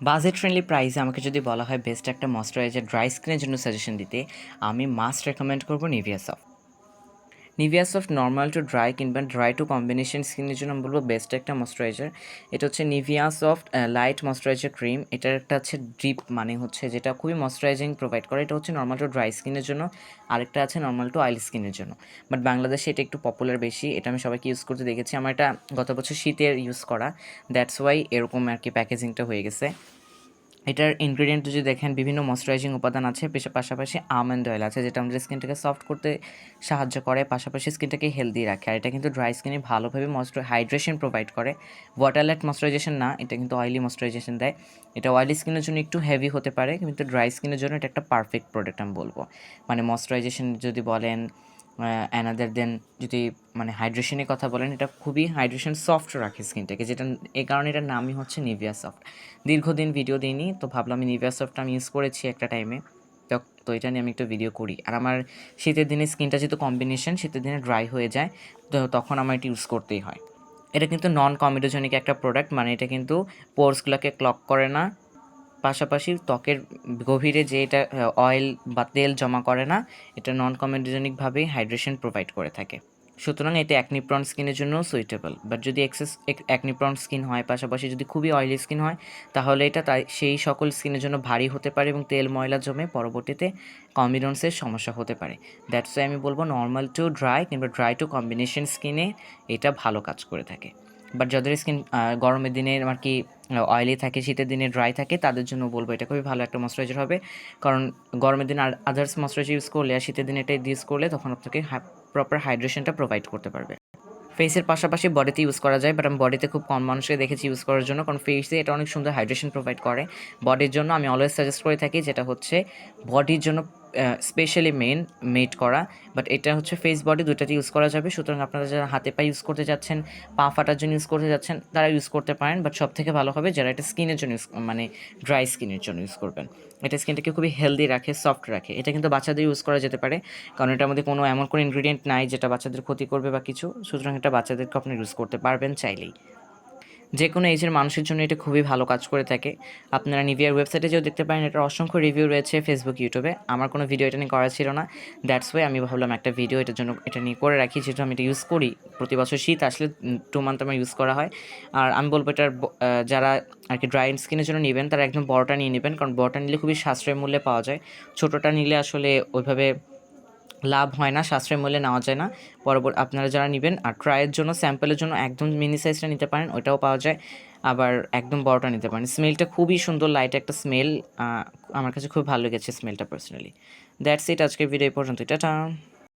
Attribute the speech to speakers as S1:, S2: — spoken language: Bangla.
S1: বাজেট ফ্রেন্ডলি প্রাইসে আমাকে যদি বলা হয় বেস্ট একটা ময়শ্চারাইজার ড্রাই স্কিনের জন্য সাজেশন দিতে, আমি মাস্ট রেকমেন্ড করব Nivea soft Nivea soft normal to dry কিংবা ড্রাই টু কম্বিনেশন স্কিনের জন্য আমি বলব বেস্ট একটা ময়শ্চারাইজার। এটা হচ্ছে Nivea soft light moisturiser cream. এটার একটা হচ্ছে ড্রিপ মানে হচ্ছে যেটা খুবই ময়শ্চারাইজিং প্রোভাইড করে। এটা হচ্ছে নর্মাল টু ড্রাই স্কিনের জন্য। আরেকটা আছে নর্মাল টু অয়েল স্কিনের জন্য। বাট বাংলাদেশে এটা একটু পপুলার বেশি। এটা আমি সবাইকে ইউজ করতে দেখেছি। আমার এটা গত বছর শীতের ইউজ করা। দ্যাটস ওয়াই এরকম আর কি প্যাকেজিংটা হয়ে গেছে। এটার ইনগ্রিডিয়েন্ট যদি দেখেন, বিভিন্ন ময়শ্চারাইজিং উপাদান আছে, পেশা পাশাপাশি আমন্ড অয়েল আছে, যেটা আমাদের স্কিনটাকে সফট করতে সাহায্য করে, পাশাপাশি স্কিনটাকে হেলদি রাখে। আর এটা কিন্তু ড্রাই স্কিনে ভালোভাবে ময়শ্চার হাইড্রেশন প্রোভাইড করে। ওয়াটারলাইট ময়শ্চারাইজেশন না, এটা কিন্তু অয়েলি ময়শ্চারাইজেশন দেয়। এটা অয়েলি স্কিনের জন্য একটু হেভি হতে পারে, কিন্তু ড্রাই স্কিনের জন্য এটা একটা পারফেক্ট প্রোডাক্ট আমি বলব। মানে ময়শ্চারাইজেশন যদি বলেন অ্যানাদার দেন যদি মানে হাইড্রেশনের কথা বলেন, এটা খুবই হাইড্রেশন সফট রাখে স্কিনটাকে যেটা এই কারণে এটার নামই হচ্ছে নিভিয়া সফট দীর্ঘদিন ভিডিও দিইনি, তো ভাবলাম আমি নিভিয়া সফটটা আমি ইউজ করেছি একটা টাইমে তো এটা নিয়ে আমি একটা ভিডিও করি। আর আমার শীতের দিনে স্কিনটা যেহেতু কম্বিনেশন শীতের দিনে ড্রাই হয়ে যায়, তো তখন আমার এটা ইউজ করতেই হয়। এটা কিন্তু নন কমিডোজনিক একটা প্রোডাক্ট মানে এটা কিন্তু পোর্সগুলোকে ক্লক করে না পাশাপাশি ত্বকের গভীরে যে এটা অয়েল বা তেল জমা করে না, এটা নন কমেডোজেনিকভাবেই হাইড্রেশন প্রোভাইড করে থাকে। সুতরাং এটা অ্যাকনিপ্রন স্কিনের জন্য সুইটেবল বাট যদি এক্সেস অ্যাকনিপ্রন স্কিন হয়, পাশাপাশি যদি খুবই অয়েলি স্কিন হয়, তাহলে এটা তাই, সেই সকল স্কিনের জন্য ভারী হতে পারে এবং তেল ময়লা জমে পরবর্তীতে কম্বিনেন্সের সমস্যা হতে পারে। দ্যাটস আমি বলব নর্মাল টু ড্রাই কিংবা ড্রাই টু কম্বিনেশন স্কিনে এটা ভালো কাজ করে থাকে। বাট যাদের স্কিন গরমের দিনে আর কি অয়েলি থাকে, শীতের দিনে ড্রাই থাকে, তাদের জন্য বলব এটা খুবই ভালো একটা ময়শ্চারাইজার হবে। কারণ গরমের দিনে আর আদার্স ময়শ্চারাইজার ইউজ করলে আর শীতের দিনে এটা ইউজ করলে তখন আপনাকে প্রপার হাইড্রেশনটা প্রোভাইড করতে পারবে। ফেসের পাশাপাশি বডিতে ইউজ করা যায় বাট আমি বডিতে খুব কম মানুষকে দেখেছি ইউজ করার জন্য, কারণ ফেসে এটা অনেক সুন্দর হাইড্রেশন প্রোভাইড করে। বডির জন্য আমি অলওয়েজ সাজেস্ট করে থাকি, যেটা হচ্ছে বডির জন্য স্পেশালি মেন মেড করা বাট এটা হচ্ছে ফেস বডি দুটাতে ইউজ করা যাবে। সুতরাং আপনারা যারা হাতে পা ইউজ করতে যাচ্ছেন, পা ফাটার জন্য ইউজ করতে যাচ্ছেন, তারা ইউজ করতে পারেন বাট সব থেকে ভালো হবে যারা এটা স্কিনের জন্য ইউজ মানে ড্রাই স্কিনের জন্য ইউজ করবেন। এটা স্কিনটাকে খুবই হেলদি রাখে সফট রাখে। এটা কিন্তু বাচ্চাদের ইউজ করা যেতে পারে, কারণ এটার মধ্যে কোনো এমন কোনো ইনগ্রিডিয়েন্ট নাই যেটা বাচ্চাদের ক্ষতি করবে বা কিছু। সুতরাং এটা বাচ্চাদেরকে আপনি ইউজ করতে পারবেন চাইলেই। যে কোনো এজের মানুষের জন্য এটা খুবই ভালো কাজ করে থাকে। আপনারা নিভিয়ার ওয়েবসাইটে যেও দেখতে পারেন, এটার অসংখ্য রিভিউ রয়েছে ফেসবুক ইউটিউবে আমার কোনো ভিডিও এটা নিয়ে করা ছিল না। দ্যাটস ওয়ে আমি ভাবলাম একটা ভিডিও এটার জন্য এটা নিয়ে করে রাখি যেহেতু আমি এটা ইউজ করি। প্রতি বছর শীত আসলে টু মান্থ আমার ইউজ করা হয়। আর আমি বলব এটার যারা আর কি ড্রাই স্কিনের জন্য নেবেন, তারা একদম বড়টা নিয়ে নেবেন। কারণ বড়টা নিলে খুবই সাশ্রয় মূল্যে পাওয়া যায়। ছোটোটা নিলে আসলে ওইভাবে লাভ হয় না, সাশ্রয় মূল্যে নেওয়া যায় না। পরবর্তী আপনারা যারা নেবেন আর ট্রায়ের জন্য স্যাম্পলের জন্য একদম মিনি সাইজটা নিতে পারেন ওটাও পাওয়া যায়। আবার একদম বড়টা নিতে পারেন। স্মেলটা খুবই সুন্দর লাইট একটা স্মেল আমার কাছে খুব ভালো লেগেছে স্মেলটা পার্সোনালি দ্যাটস ইট আজকের ভিডিও পর্যন্ত এটা